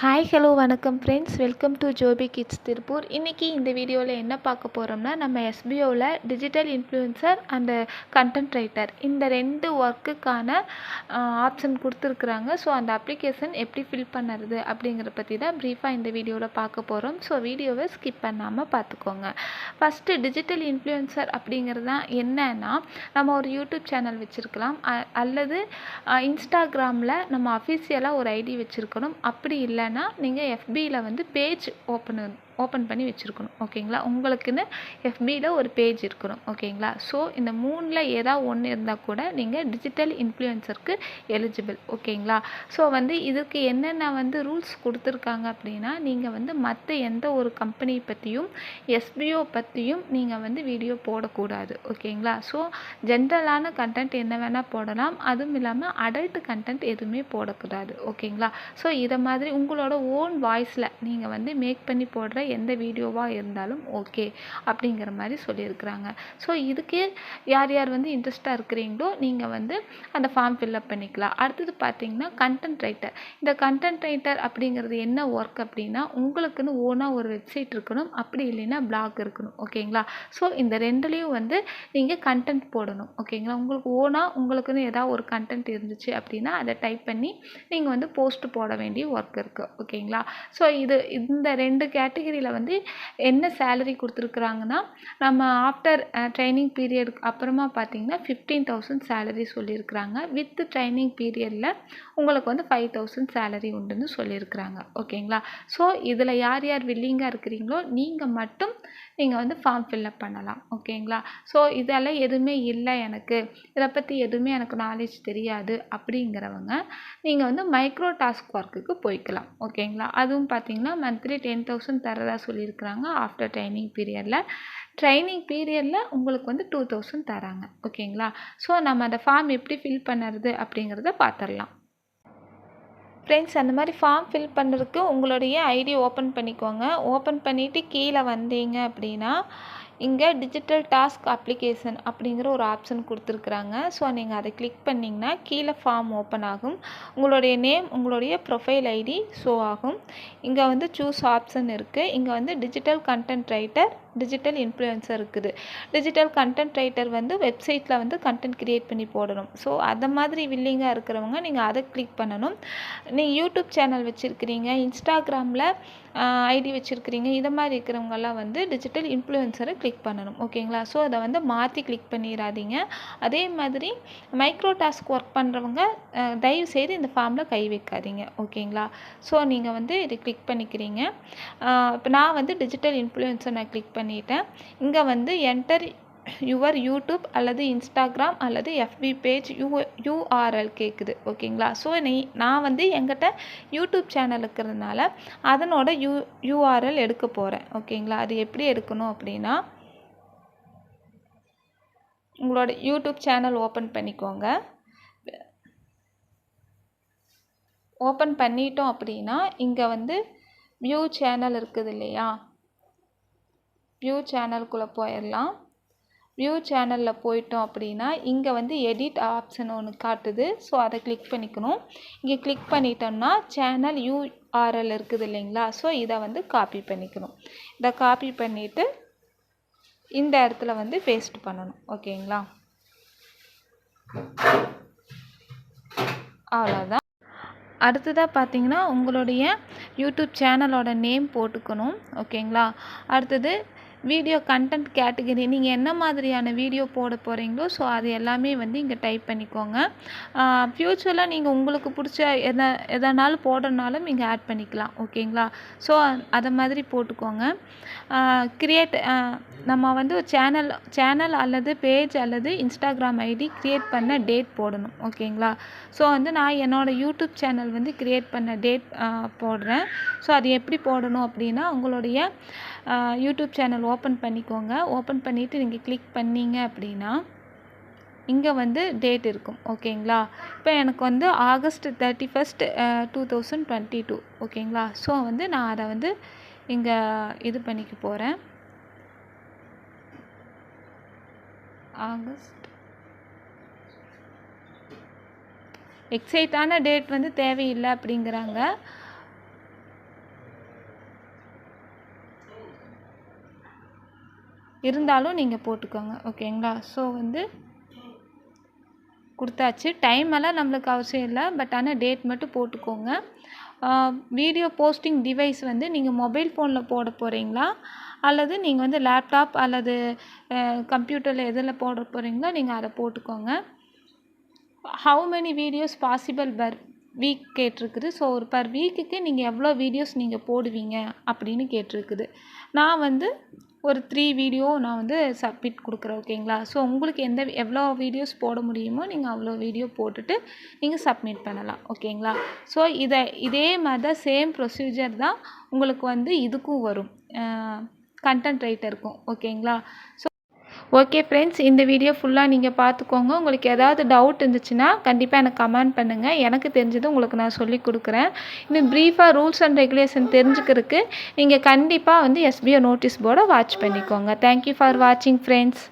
Hi hello வணக்கம் friends welcome to Jobi kids Tiruppur இன்றைக்கி இந்த வீடியோவில் என்ன பார்க்க போகிறோம்னா நம்ம எஸ்பிஓவில் digital influencer and content writer இந்த ரெண்டு ஒர்க்குக்கான ஆப்ஷன் கொடுத்துருக்குறாங்க. ஸோ அந்த அப்ளிகேஷன் எப்படி ஃபில் பண்ணுறது அப்படிங்கிறத பற்றி தான் ப்ரீஃபாக இந்த வீடியோவில் பார்க்க போகிறோம் ஸோ வீடியோவை ஸ்கிப் பண்ணாமல் பார்த்துக்கோங்க. ஃபஸ்ட்டு டிஜிட்டல் இன்ஃப்ளூயன்சர் அப்படிங்கிறது தான் என்னன்னா நம்ம ஒரு யூடியூப் சேனல் வச்சுருக்கலாம். அல்லது இன்ஸ்டாகிராமில் நம்ம அஃபிஷியலாக ஒரு ஐடி வச்சுருக்கணும். அப்படி இல்லை இல்லைன்னா நீங்கள் எஃபியில் வந்து பேஜ் ஓப்பன் ஓப்பன் பண்ணி வச்சுருக்கணும் ஓகேங்களா? உங்களுக்குன்னு எஃபியில் ஒரு பேஜ் இருக்கணும் ஓகேங்களா? ஸோ இந்த மூணில் ஏதாவது ஒன்று இருந்தால் கூட நீங்கள் டிஜிட்டல் இன்ஃப்ளூயன்சருக்கு எலிஜிபிள் ஓகேங்களா? ஸோ வந்து இதுக்கு என்னென்ன வந்து ரூல்ஸ் கொடுத்துருக்காங்க அப்படின்னா நீங்கள் வந்து மற்ற எந்த ஒரு கம்பெனி பற்றியும் எஸ்பிஓ பற்றியும் நீங்கள் வந்து வீடியோ போடக்கூடாது ஓகேங்களா? ஸோ ஜென்ரலான கண்டென்ட் என்ன வேணால் போடலாம். அதுவும் இல்லாமல் அடல்ட் கண்டென்ட் எதுவுமே போடக்கூடாது ஓகேங்களா? ஸோ இதை மாதிரி உங்களோட ஓன் வாய்ஸில் நீங்கள் வந்து மேக் பண்ணி போடுற எந்த வீடியோவாக இருந்தாலும் ஓகே அப்படிங்கிற மாதிரி சொல்லியிருக்கிறாங்க. ஸோ இதுக்கே யார் யார் வந்து இன்ட்ரெஸ்ட்டாக இருக்கிறீங்களோ நீங்கள் வந்து அந்த ஃபார்ம் ஃபில்அப் பண்ணிக்கலாம். அடுத்தது பார்த்தீங்கன்னா கண்டென்ட் ரைட்டர் இந்த கண்டென்ட் ரைட்டர் அப்படிங்கிறது என்ன ஒர்க் அப்படின்னா உங்களுக்குன்னு ஓனாக ஒரு வெப்சைட் இருக்கணும். அப்படி இல்லைன்னா பிளாக் இருக்கணும். ஓகேங்களா ஸோ இந்த ரெண்டுலேயும் வந்து நீங்கள் கண்டென்ட் போடணும். ஓகேங்களா உங்களுக்கு ஓனாக உங்களுக்குன்னு ஏதாவது ஒரு கண்டென்ட் இருந்துச்சு அப்படின்னா அதை டைப் பண்ணி நீங்கள் வந்து போஸ்ட் போட வேண்டிய ஒர்க் இருக்குது ஓகேங்களா ஸோ இது இந்த ரெண்டு கேட்டகரி கேட்டகரியில் வந்து என்ன சேலரி கொடுத்துருக்குறாங்கன்னா நம்ம ஆஃப்டர் ட்ரைனிங் பீரியடுக்கு அப்புறமா பார்த்தீங்கன்னா ஃபிஃப்டீன் தௌசண்ட் சேலரி சொல்லியிருக்கிறாங்க. வித் ட்ரைனிங் பீரியடில் உங்களுக்கு வந்து ஃபைவ் தௌசண்ட் சேலரி உண்டுன்னு சொல்லியிருக்கிறாங்க. ஓகேங்களா? ஸோ இதில் யார் யார் வில்லிங்காக இருக்கிறீங்களோ நீங்கள் மட்டும் நீங்கள் வந்து ஃபார்ம் ஃபில்அப் பண்ணலாம். ஓகேங்களா? ஸோ இதெல்லாம் எதுவுமே இல்லை எனக்கு. இதை பற்றி எதுவுமே எனக்கு நாலேஜ் தெரியாது அப்படிங்கிறவங்க நீங்கள் வந்து மைக்ரோ டாஸ்க் ஒர்க்குக்கு போய்க்கலாம். ஓகேங்களா? அதுவும் பார்த்தீங்கன்னா மந்த்லி டென் தௌசண்ட் தரதா சொல்லியிருக்கிறாங்க ஆஃப்டர் ட்ரைனிங் பீரியடில் ட்ரைனிங் பீரியடில் உங்களுக்கு வந்து டூ தௌசண்ட் தராங்க. ஓகேங்களா? ஸோ நம்ம அந்த ஃபார்ம் எப்படி ஃபில் பண்ணுறது அப்படிங்கிறத பார்த்துடலாம். ஃப்ரெண்ட்ஸ் அந்த மாதிரி ஃபார்ம் ஃபில் பண்ணுறதுக்கு உங்களுடைய ஐடி ஓப்பன் பண்ணிக்கோங்க. ஓப்பன் பண்ணிவிட்டு கீழே வந்தீங்க அப்படின்னா இங்கே டிஜிட்டல் டாஸ்க் அப்ளிகேஷன் அப்படிங்கிற ஒரு ஆப்ஷன் கொடுத்துருக்குறாங்க. ஸோ நீங்கள் அதை கிளிக் பண்ணிங்கன்னா கீழே ஃபார்ம் ஓப்பன் ஆகும். உங்களுடைய நேம் உங்களுடைய ப்ரொஃபைல் ஐடி ஷோ ஆகும். இங்கே வந்து சூஸ் ஆப்ஷன் இருக்குது இங்கே வந்து digital content writer digital influencer இருக்குது. டிஜிட்டல் கண்டென்ட் ரைட்டர் வந்து வெப்சைட்டில் வந்து கண்டென்ட் க்ரியேட் பண்ணி போடணும். ஸோ அந்த மாதிரி வில்லிங்காக இருக்கிறவங்க நீங்கள் அதை கிளிக் பண்ணணும். நீங்கள் யூடியூப் சேனல் வச்சுருக்கிறீங்க இன்ஸ்டாகிராமில் ஐடி வச்சுருக்கிறீங்க இதை மாதிரி இருக்கிறவங்கெல்லாம் வந்து டிஜிட்டல் இன்ஃப்ளூயன்சரை கிளிக் பண்ணணும். ஓகேங்களா ஸோ அதை வந்து மாற்றி கிளிக் பண்ணிடாதீங்க அதே மாதிரி மைக்ரோ டாஸ்க் ஒர்க் பண்ணுறவங்க தயவு செய்து இந்த ஃபார்மில் கை வைக்காதீங்க. ஓகேங்களா ஸோ நீங்கள் வந்து இதை கிளிக் பண்ணிக்கிறீங்க. இப்போ நான் வந்து டிஜிட்டல் இன்ஃப்ளூயன்சர் நான் கிளிக் பண்ணிட்டேன். இங்கே வந்து என்டர் யுவர் யூடியூப் அல்லது இன்ஸ்டாகிராம் அல்லது எஃபி பேஜ் யூ யூஆர்எல் கேட்குது ஓகேங்களா? ஸோ நீ நான் வந்து எங்கிட்ட யூடியூப் சேனல் இருக்கிறதுனால அதனோட யூ யூஆர்எல் எடுக்க போகிறேன் ஓகேங்களா? அது எப்படி எடுக்கணும் அப்படின்னா உங்களோட யூடியூப் சேனல் ஓப்பன் பண்ணிக்கோங்க. ஓப்பன் பண்ணிட்டோம் அப்படின்னா இங்கே வந்து வியூ சேனல் இருக்குது இல்லையா? வியூ சேனல்குள்ளே போயிடலாம் வியூ சேனலில் போயிட்டோம் அப்படின்னா இங்கே வந்து எடிட் ஆப்ஷன் ஒன்று காட்டுது. ஸோ அதை கிளிக் பண்ணிக்கணும். இங்கே கிளிக் பண்ணிட்டோம்னா சேனல் யூஆர்எல் இருக்குது இல்லைங்களா? ஸோ இதை வந்து காப்பி பண்ணிக்கணும். இதை காப்பி பண்ணிவிட்டு இந்த இடத்துல வந்து பேஸ்ட் பண்ணணும். ஓகேங்களா? அவ்வளோதான் அடுத்ததாக பார்த்தீங்கன்னா உங்களுடைய யூடியூப் சேனலோட நேம் போட்டுக்கணும். ஓகேங்களா? அடுத்தது வீடியோ கண்டென்ட் கேட்டகரி நீங்கள் என்ன மாதிரியான வீடியோ போட போகிறீங்களோ ஸோ அது எல்லாமே வந்து இங்கே டைப் பண்ணிக்கோங்க. ஃப்யூச்சரில் நீங்கள் உங்களுக்கு பிடிச்ச எதை எதனாலும் போடுறனாலும் இங்கே ஆட் பண்ணிக்கலாம் ஓகேங்களா ஸோ அதை மாதிரி போட்டுக்கோங்க. கிரியேட் நம்ம வந்து சேனல் சேனல் அல்லது பேஜ் அல்லது இன்ஸ்டாகிராம் ஐடி க்ரியேட் பண்ண டேட் போடணும் ஓகேங்களா ஸோ வந்து நான் என்னோடய யூடியூப் சேனல் வந்து க்ரியேட் பண்ண டேட் போடுறேன். ஸோ அது எப்படி போடணும் அப்படின்னா உங்களுடைய யூடியூப் சேனல் ஓப்பன் பண்ணிக்கோங்க. ஓப்பன் பண்ணிவிட்டு நீங்கள் கிளிக் பண்ணீங்க அப்படின்னா இங்கே வந்து டேட் இருக்கும். ஓகேங்களா இப்போ எனக்கு வந்து August thirty first two thousand twenty two ஓகேங்களா ஸோ வந்து நான் அதை வந்து இங்கே இது பண்ணிக்க போகிறேன் ஆகஸ்ட் எக்ஸைட்டான டேட் வந்து தேவையில்லை அப்படிங்கிறாங்க. இருந்தாலும் நீங்கள் போட்டுக்கோங்க ஓகேங்களா? ஸோ வந்து கொடுத்தாச்சு. டைம் எல்லாம் நம்மளுக்கு அவசியம் இல்லை பட் ஆனால் டேட் மட்டும் போட்டுக்கோங்க. வீடியோ போஸ்டிங் டிவைஸ் வந்து நீங்கள் மொபைல் ஃபோனில் போட போகிறீங்களா அல்லது நீங்கள் வந்து லேப்டாப் அல்லது கம்ப்யூட்டரில் எதில் போட போகிறீங்களோ நீங்கள் அதை போட்டுக்கோங்க. How many videos possible per week கேட்டிருக்குது. So ஒரு பர் வீக்குக்கு நீங்கள் எவ்வளோ வீடியோஸ் நீங்கள் போடுவீங்க அப்படின்னு கேட்டிருக்குது. நான் வந்து ஒரு த்ரீ வீடியோ நான் வந்து சப்மிட் கொடுக்குறேன் ஓகேங்களா ஸோ உங்களுக்கு எந்த எவ்வளோ வீடியோஸ் போட முடியுமோ நீங்கள் அவ்வளோ வீடியோ போட்டுட்டு நீங்கள் சப்மிட் பண்ணலாம் ஓகேங்களா ஸோ இதை இதே மாதிரி தான் சேம் ப்ரொசீஜர் தான் உங்களுக்கு வந்து இதுக்கும் வரும். கண்டென்ட் ரைட்டருக்கும் ஓகேங்களா ஸோ ஓகே ஃப்ரெண்ட்ஸ் இந்த வீடியோ ஃபுல்லாக நீங்கள் பார்த்துக்கோங்க உங்களுக்கு ஏதாவது டவுட் இருந்துச்சுன்னா கண்டிப்பாக எனக்கு கமெண்ட் பண்ணுங்கள் எனக்கு தெரிஞ்சது உங்களுக்கு நான் சொல்லி கொடுக்குறேன். இன்னும் ப்ரீஃபாக ரூல்ஸ் அண்ட் ரெகுலேஷன் தெரிஞ்சுக்கிறதுக்கு நீங்கள் கண்டிப்பாக வந்து எஸ்பிஓ நோட்டீஸ் போர்டை வாட்ச் பண்ணிக்கோங்க. தேங்க்யூ ஃபார் வாட்சிங் ஃப்ரெண்ட்ஸ்